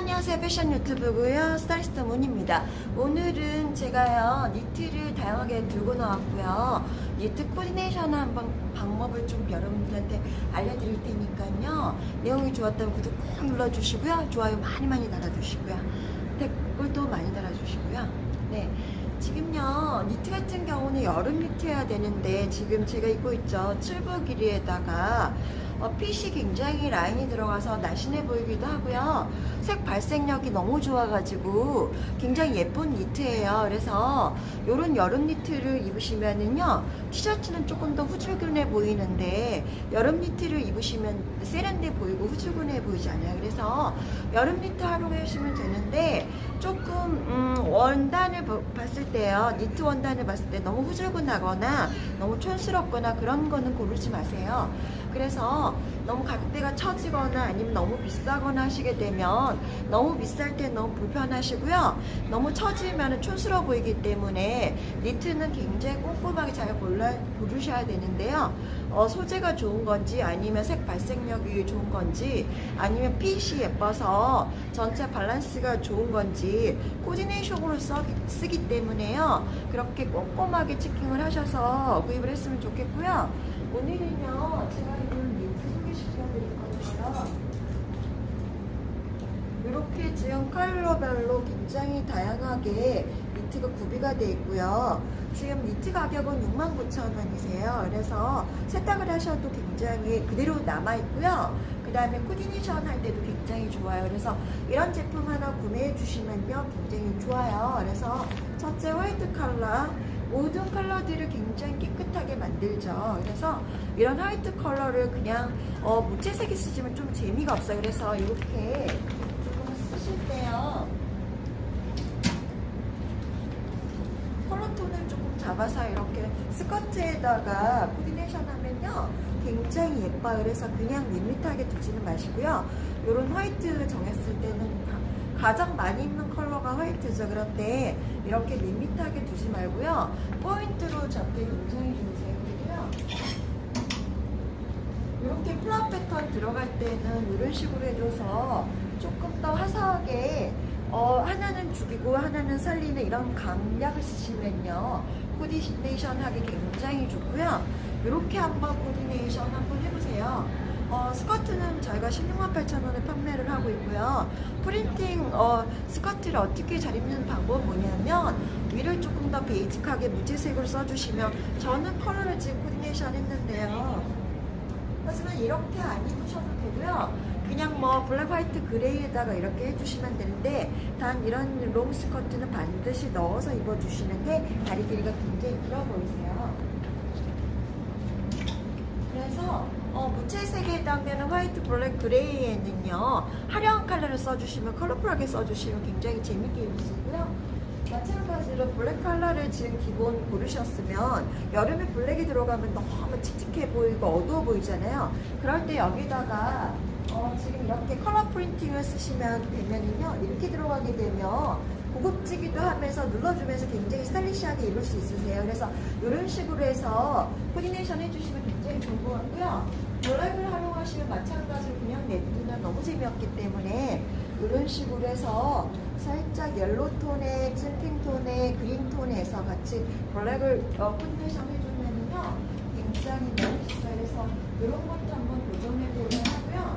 안녕하세요. 패션 유튜브고요. 스타일리스트 문입니다. 오늘은 제가요 니트를 다양하게 들고 나왔고요. 니트 코디네이션 한번 방법을 좀 여러분들한테 알려드릴 테니까요. 내용이 좋았다면 구독 꾹 눌러주시고요. 좋아요 많이 많이 달아주시고요. 댓글도 많이 달아주시고요. 네. 지금요. 니트 같은 경우는 여름 니트 해야 되는데 지금 제가 입고 있죠. 칠부 길이에다가 어, 핏이 굉장히 라인이 들어가서 날씬해 보이기도 하고요. 색 발색력이 너무 좋아가지고 굉장히 예쁜 니트예요. 그래서 이런 여름 니트를 입으시면은요 티셔츠는 조금 더 후줄근해 보이는데 여름 니트를 입으시면 세련돼 보이고 후줄근해 보이지 않아요. 그래서 여름 니트 활용하시면 되는데 조금 음, 원단을 보- 봤을 때요 니트 원단을 봤을 때 너무 후줄근하거나 너무 촌스럽거나 그런 거는 고르지 마세요. 그래서 너무 가격대가 처지거나 아니면 너무 비싸거나 하시게 되면 너무 비쌀 때 너무 불편하시고요. 너무 처지면 촌스러워 보이기 때문에 니트는 굉장히 꼼꼼하게 잘 골라, 고르셔야 되는데요. 어, 소재가 좋은 건지 아니면 색 발색력이 좋은 건지 아니면 핏이 예뻐서 전체 밸런스가 좋은 건지 코디네이션 으로 써, 쓰기 때문에요. 그렇게 꼼꼼하게 체킹을 하셔서 구입을 했으면 좋겠고요. 오늘은요, 제가 이런 니트 소개시켜 드릴 건데요. 이렇게 지금 컬러별로 굉장히 다양하게 니트가 구비가 되어 있고요. 지금 니트 가격은 69,000원이세요. 그래서 세탁을 하셔도 굉장히 그대로 남아 있고요. 그 다음에 코디네이션 할 때도 굉장히 좋아요. 그래서 이런 제품 하나 구매해 주시면요. 굉장히 좋아요. 그래서 첫째 화이트 컬러, 모든 컬러들을 굉장히 깨끗하게 만들죠. 그래서 이런 화이트 컬러를 그냥 어, 무채색이 쓰시면 좀 재미가 없어요. 그래서 이렇게 조금 쓰실 때요. 컬러톤을 조금 잡아서 이렇게 스커트에다가 코디네이션 하면요. 굉장히 예뻐요. 그래서 그냥 밋밋하게 두지는 마시고요. 이런 화이트 정했을 때는 가- 가장 많이 입는 컬러가 화이트죠. 그런데 이렇게 밋밋하게 두지 말고요. 포인트로 굉장히 좋으세요. 그리고요. 이렇게 플라 패턴 들어갈 때는 이런 식으로 해줘서 조금 더 화사하게 어, 하나는 죽이고 하나는 살리는 이런 강약을 쓰시면요 코디네이션 하기 굉장히 좋고요 이렇게 한번 코디네이션 한번 해보세요 어, 스커트는 저희가 16만 8천 원에 판매를 하고 있고요 프린팅 어, 스커트를 어떻게 잘 입는 방법은 뭐냐면 위를 조금 더 베이직하게 무채색으로 써주시면 저는 컬러를 지금 코디네이션 했는데요 하지만 이렇게 안 입으셔도 되고요. 그냥 뭐 블랙 화이트 그레이에다가 이렇게 해주시면 되는데 단 이런 롱 스커트는 반드시 넣어서 입어주시는 게 다리 길이가 굉장히 길어 보이세요. 그래서 어, 무채색에 해당되는 화이트 블랙 그레이에는요 화려한 컬러를 써주시면 컬러풀하게 써주시면 굉장히 재밌게 입으시고요. 마찬가지로 블랙 컬러를 지금 기본 고르셨으면 여름에 블랙이 들어가면 너무 칙칙해 보이고 어두워 보이잖아요. 그럴 때 여기다가 어, 지금 이렇게 컬러 프린팅을 쓰시면 되면은요 이렇게 들어가게 되면 고급지기도 하면서 눌러주면서 굉장히 스타일리시하게 입을 수 있으세요. 그래서 이런 식으로 해서 코디네이션 해주시면 굉장히 좋은 것 같고요. 블랙을 활용하시면 마찬가지로 그냥 냅두면 너무 재미없기 때문에 이런 식으로 해서 살짝 옐로 톤에 찐핑 톤에 그린 톤에서 같이 블랙을 어, 코디네이션 해주면은요 굉장히 멋있어요. 그래서 이런 것도 한번 도전해보면 하고요.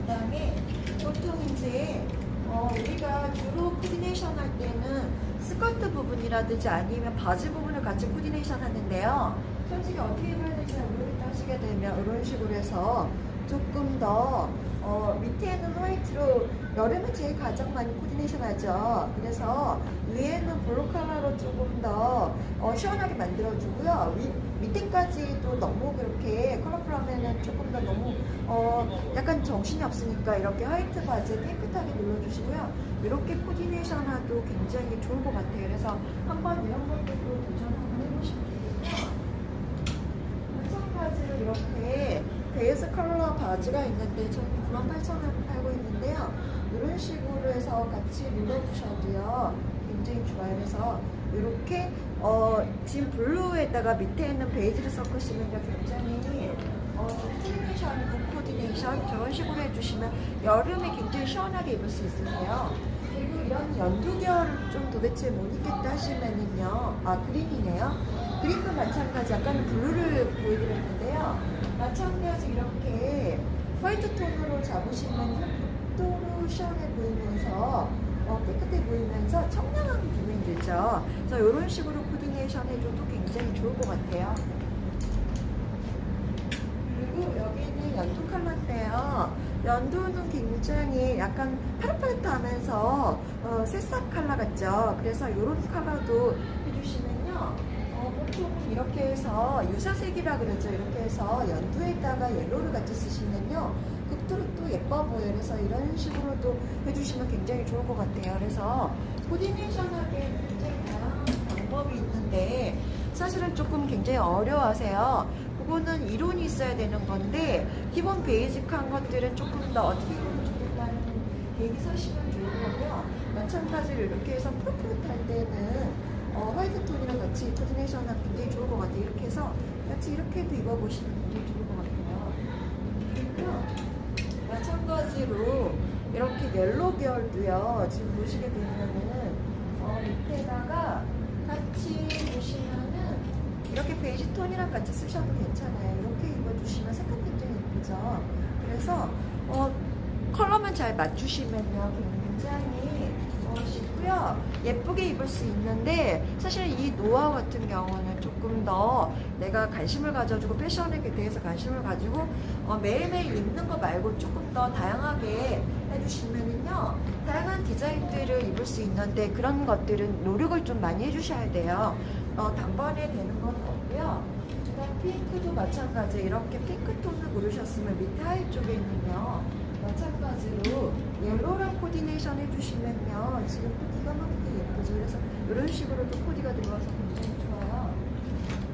그 다음에 보통 이제 어, 우리가 주로 코디네이션 할 때는 스커트 부분이라든지 아니면 바지 부분을 같이 코디네이션 하는데요. 솔직히 어떻게 입어야 될지 잘 모르겠다 하시게 되면 이런 식으로 해서 조금 더 어, 밑에는 화이트로 여름에 제일 가장 많이 코디네이션 하죠. 그래서 위에는 블루 컬러로 조금 더 어, 시원하게 만들어주고요. 위, 밑에까지도 너무 그렇게 컬러풀하면은 조금 더 너무 어, 약간 정신이 없으니까 이렇게 화이트 바지에 깨끗하게 눌러주시고요. 이렇게 코디네이션 하도 굉장히 좋은 것 같아요. 그래서 한번 이런 것들도 도전 한번 해보시면 되고요. 마찬가지로 이렇게 베이스 컬러 바지가 있는데 저는 98,000원 팔고 있는데요. 이런 식으로 해서 같이 눌러주셔도요. 굉장히 좋아요. 그래서 이렇게 어, 지금 블루에다가 밑에 있는 베이지를 섞으시면요. 굉장히 어, 어, 코디네이션, 붓 코디네이션 저런 식으로 해주시면 여름에 굉장히 시원하게 입을 수 있으세요. 그리고 이런 연두 계열을 좀 도대체 못 입겠다 하시면은요. 아, 그린이네요. 그린도 마찬가지 약간 블루를 보여드렸는데요. 마찬가지 이렇게 화이트 톤으로 잡으시면 흑도로 시원해 보이면서 어, 깨끗해 보이면서 청량한 기분이 들죠. 그래서 이런 식으로 코디네이션 해줘도 굉장히 좋을 것 같아요. 그리고 여기는 연두 컬러인데요. 연두는 굉장히 약간 파릇파릇하면서 어, 새싹 컬러 같죠. 그래서 이런 컬러도 해주시면요. 어, 보통 이렇게 해서 유사색이라 그러죠. 이렇게 해서 연두에다가 옐로우를 같이 쓰시면요. 극도로 또 예뻐 보여요. 그래서 이런 식으로도 해주시면 굉장히 좋을 것 같아요. 그래서 코디네이션하기에 굉장히 방법이 있는데 사실은 조금 굉장히 어려워하세요. 그거는 이론이 있어야 되는 건데 기본 베이직한 것들은 조금 더 어떻게 하면 좋겠다는 계획이 서시면 좋을 거고요. 마찬가지로 이렇게 해서 푸릇푸릇할 때는 어, 화이트 톤이랑 같이 코디네이션 하면 굉장히 좋을 것 같아요. 이렇게 해서 같이 이렇게도 입어보시면 굉장히 좋을 것 같아요. 그리고 마찬가지로 이렇게 옐로 계열도요. 지금 보시게 되면은 어, 밑에다가 같이 보시면은 이렇게 베이지 톤이랑 같이 쓰셔도 괜찮아요. 이렇게 입어주시면 색깔 굉장히 예쁘죠. 그래서 어, 컬러만 잘 맞추시면요 굉장히 멋있고요. 예쁘게 입을 수 있는데 사실 이 노하우 같은 경우는 조금 더 내가 관심을 가져주고 패션에 대해서 관심을 가지고 어, 매일매일 입는 거 말고 조금 더 다양하게 해주시면은요 다양한 디자인들을 입을 수 있는데 그런 것들은 노력을 좀 많이 해주셔야 돼요. 어, 단번에 되는 건 없고요. 그다음 핑크도 마찬가지 이렇게 핑크 톤을 고르셨으면 밑에 하이 쪽에 있는요. 코디네이션 해주시면요. 지금 또 기가 막히게 예쁘죠. 그래서 이런 식으로도 코디가 들어가서 굉장히 좋아요.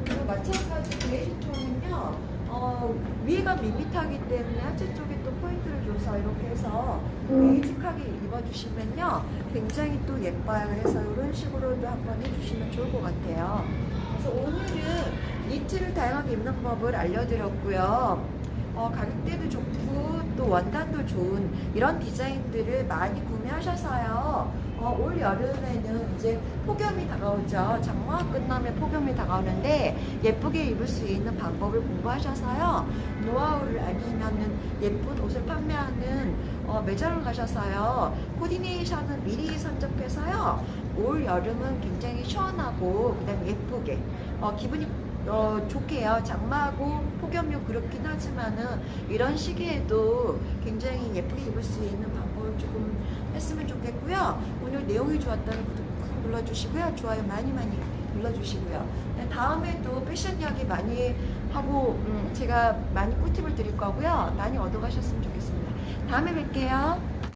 그리고 마찬가지 베이지 톤은요. 어, 위가 밋밋하기 때문에 하체 쪽에 또 포인트를 줘서 이렇게 해서 베이직하게 입어주시면요. 굉장히 또 예뻐요. 그래서 이런 식으로도 한번 해주시면 좋을 것 같아요. 그래서 오늘은 니트를 다양하게 입는 법을 알려드렸고요. 어, 가격대도 좋고 또 원단도 좋은 이런 디자인들을 많이 구매하셔서요. 어, 올 여름에는 이제 폭염이 다가오죠. 장마가 끝나면 폭염이 다가오는데 예쁘게 입을 수 있는 방법을 공부하셔서요. 노하우를 아니면은 예쁜 옷을 판매하는 어, 매장을 가셔서요. 코디네이션을 미리 선접해서요. 올 여름은 굉장히 시원하고 그다음에 예쁘게 어, 기분이 어, 좋게요. 장마하고 폭염이 그렇긴 하지만은 이런 시기에도 굉장히 예쁘게 입을 수 있는 방법을 조금 했으면 좋겠고요. 오늘 내용이 좋았다면 구독 꾹 눌러주시고요. 좋아요 많이 많이 눌러주시고요. 네, 다음에도 패션 이야기 많이 하고 음, 제가 많이 꿀팁을 드릴 거고요. 많이 얻어가셨으면 좋겠습니다. 다음에 뵐게요.